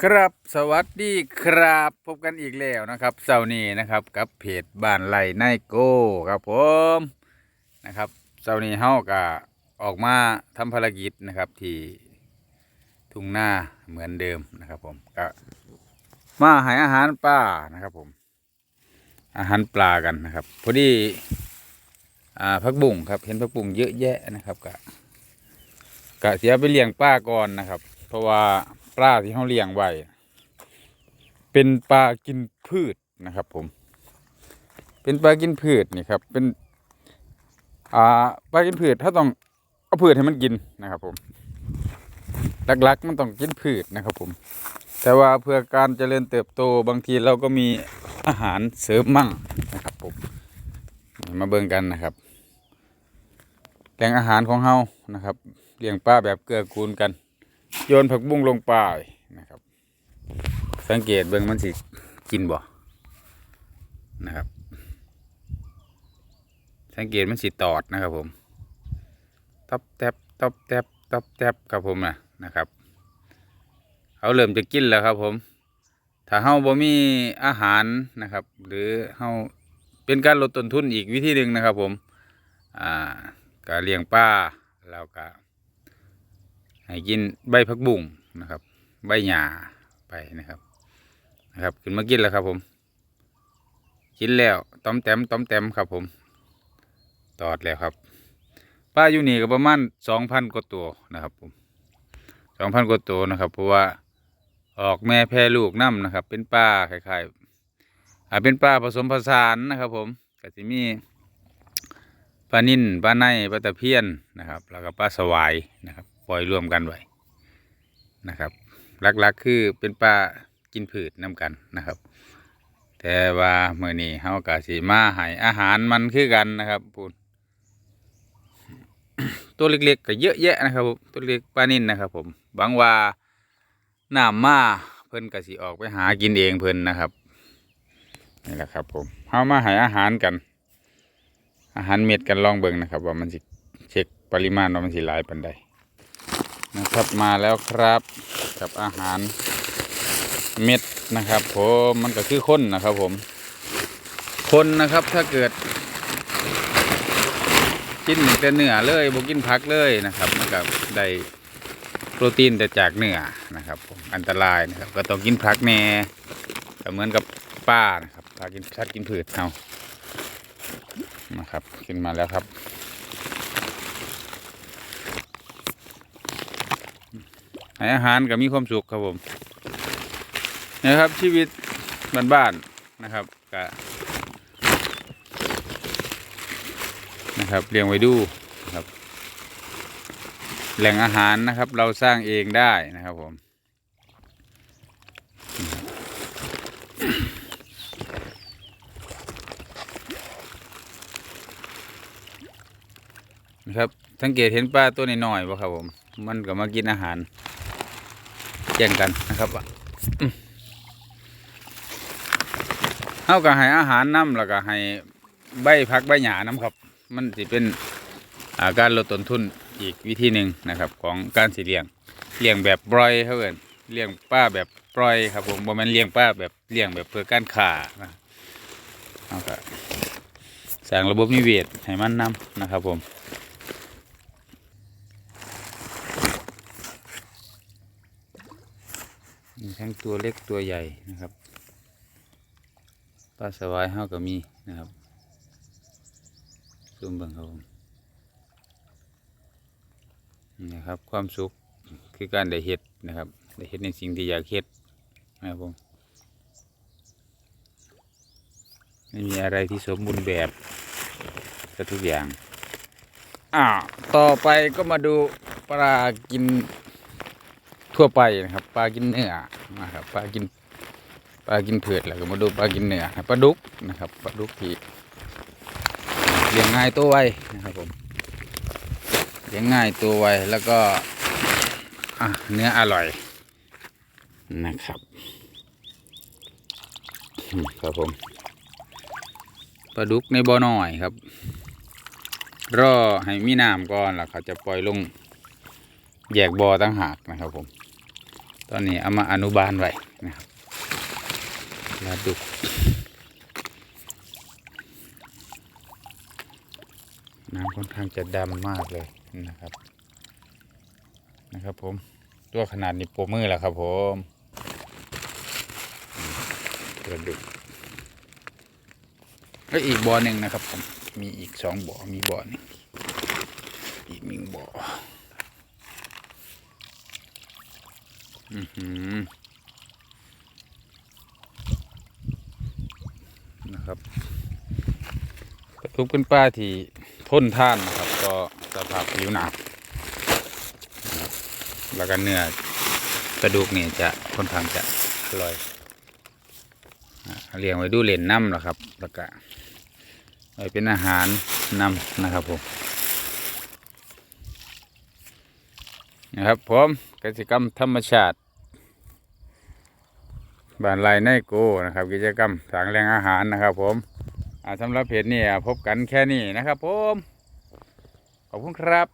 ครับสวัสดีครับพบกันอีกแล้วนะครับเสาร์นี้นะครับกับเพจบ้านไร่นโก้ครับผมนะครับเสาร์นี้เฮาก็ออกมาทำภารกิจนะครับที่ทุ่งนาเหมือนเดิมนะครับผมก็มาห้อาหารปลานะครับผม อาหารปลากันนะครับพอดีอ่าพักบุ้งครับเห็นพักบุ้งเยอะแยะนะครับกะกะเสียไปเลี้ยงปลาก่อนนะครับ เพราะว่า ปลาที่เขาเลี้ยงไว้ เป็นปลากินพืชนะครับ ผม เป็นปลากินพืชนี่ครับ เป็น อ่าปลากินพืชถ้าต้องเอาพืชให้มันกินนะครับ ผมหลักๆมันต้องกินพืชนะครับ ผม แต่ว่าเพื่อการเจริญเติบโตบางทีเราก็มีอาหารเสริมมั่งนะครับ ผมมาเบิ่งกันนะครับแหล่งอาหารของเฮานะครับเลี้ยงปลาแบบเกื้อกูลกัน โยนผักบุ้งลงไปนะครับ สังเกตเบิ่งมันสิกินบ่นะครับ สังเกตมันสิตอดนะครับผมตับแทบตับแทบตับแทบครับผมนะนะครับเขาเริ่มจะกินแล้วครับผม ถ้าเฮาบ่มีอาหารนะครับ หรือเฮาเป็นการลดต้นทุนอีกวิธีหนึ่งนะครับผม อ่าการเลี้ยงปลาแล้วก็ ให้กินใบผักบุ้งนะครับ ใบหญ้าไปนะครับนะครับขึ้นมากินแล้วครับผม กินแล้วต้อมแต้มต้อมแต้มครับผม ตอดแล้วครับปลาอยู่นี่ก็ประมาณสองพันกว่าตัวนะครับผมสองพันกว่าตัวนะครับ เพราะว่าออกแม่แพร่ลูกน้ำนะครับ เป็นปลาคล้ายๆอ่าเป็นปลาผสมผสานนะครับ ผมก็จะมี ปลานิ่นปลาในปลาตะเพียนนะครับ แล้วก็ปลาสวายนะครับ ปล่อยรวมกันไว้นะครับหลักๆคือเป็นปลากินผืดน้ำกันนะครับ แต่ว่าเมื่อนี้เฮากะสิมาให้อาหารมันคือกันนะครับพูดตัวเล็กๆก็เยอะแยะนะครับตัวเล็กปลานิ่นนะครับ ผมบางว่าน้ำมาเพิ่นก็สิออกไปหากินเองเพิ่นนะครับนี่แหละครับผมเฮามาให้อาหารกัน อาหารเม็ดกันลองเบิ่งนะครับ ว่ามันสิเช็คปริมาณว่ามันสิหลายปานใดนะครับมาแล้วครับกับอาหารเม็ดนะครับผมมันก็คือคนนะครับผมคนนะครับถ้าเกิด กินแต่เนื้อเลยบ่กินผักเลยนะครับมันก็ได้โปรตีนแต่จากเนื้อนะครับผมอันตรายนะครับ ก็ต้องกินผักแน่เหมือนกับป้านะครับพากินชัดกินผืชเอา นะครับ ขึ้นมาแล้วครับให้อาหารก็มีความสุขครับผมนะครับชีวิตบ้านๆนะครับก็นะครับเลี้ยงไว้ดูนะครับ แหล่งอาหารนะครับ เราสร้างเองได้นะครับผมนะ ครับสังเกตเห็นปลาตัวน้อยๆป่ะครับผม มันก็มากินอาหารแย่งกันนะครับว่าอืมเขาก็ให้อาหารน้ำแล้วก็ให้ใบพักใบหญ้าน้ำครับ มันสิเป็นอาการลดต้นทุนอีกวิธีหนึ่งนะครับ ของการสิเลี้ยงเลี้ยงแบบปล่อยเขาเอินเลี้ยงป้าแบบปล่อยครับผมบ่แม่นเลี้ยงป้าแบบเลี้ยงแบบเพื่อการขานะเขาก็สร้างระบบนิเวศให้มันนำนะครับผม มีทั้งตัวเล็กตัวใหญ่นะครับปลาสวายเฮาก็มีนะครับซูมเบิ่งครับผมนะครับ ความสุขคือการได้เห็ดนะครับได้เห็ดในสิ่งที่อยากเห็ดนะครับผมไม่มีอะไรที่สมบูรณ์แบบซะทุกอย่างอ่าต่อไปก็มาดูปลากิน ทั่วไปนะครับปลากินเนื้อนะครับปลากินปลากินเผือกแล้วก็มาดูปลากินเนื้อปลาดุกนะครับปลาดุกที่เลี้ยงง่ายตัวไวนะครับผมเลี้ยงง่ายตัวไวแล้วก็เนื้ออร่อยนะครับครับผมปลาดุกในบ่อหน้อยครับ รอให้มีน้ำก่อนแล้วเขาจะปล่อยลงแยกบ่อตั้งหากนะครับผม ตอนนี้เอามาอนุบาลไว้นะครับปลาดุกน้ำค่อนข้างจะดำมากเลยนะครับ นะครับผม ตัวขนาดนี้โปรมือแล้วครับผมอืมปลาดุกแล้วอีกบ่อหนึ่งนะครับผม มีอีกสองบ่อมีบ่อหนึ่งอีกหนึ่งบ่อ อือหือ นะครับปลาทุกเป็นปลาที่ทนท่านนะครับ ก็สภาพผิวหนาแล้วก็เนื้อกระดูกเนี่ยจะค่อนข้างจะอร่อยเลี้ยงไว้ดูเล่นน้ำนะครับ แล้วก็ไว้เป็นอาหารน้ำนะครับผมนะครับผมกิจกรรมธรรมชาติ บ้านไรในโกนะครับ กิจกรรมสร้างแรงอาหารนะครับผมสำหรับเพจนี่พบกันแค่นี้นะครับผม ขอบคุณครับ